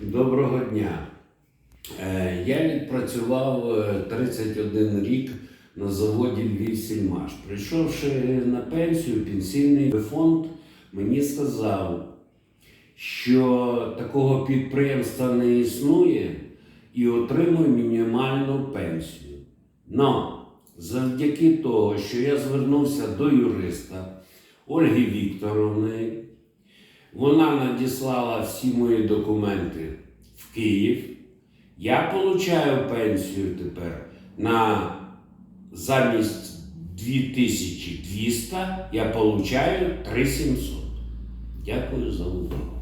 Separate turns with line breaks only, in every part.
Доброго дня. Е, Я відпрацював е, 31 рік на заводі Львівсільмаш. Прийшовши на пенсію, пенсійний фонд мені сказав, що такого підприємства не існує і отримує мінімальну пенсію. Но завдяки того, що я звернувся до юриста Ольги Вікторовни, вона надіслала всі мої документи в Київ. Я получаю пенсію тепер на замість 2200 я получаю 3700. Дякую за увагу.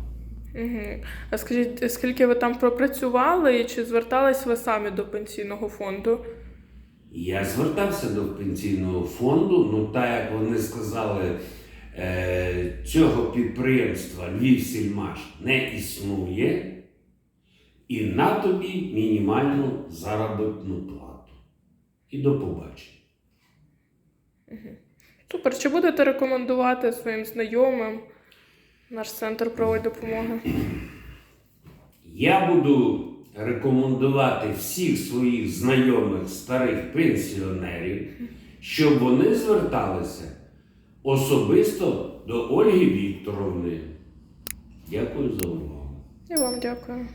Угу. А скажіть, скільки ви там пропрацювали і чи звертались ви самі до пенсійного фонду?
Я звертався до пенсійного фонду, ну так як вони сказали, цього підприємства Львівсільмаш не існує, і на тобі мінімальну заробітну плату. І до побачення.
Супер. Чи будете рекомендувати своїм знайомим наш центр правової допомоги?
Я буду рекомендувати всіх своїх знайомих старих пенсіонерів, щоб вони зверталися особисто до Ольги Вікторовни. Дякую за увагу.
І вам дякую.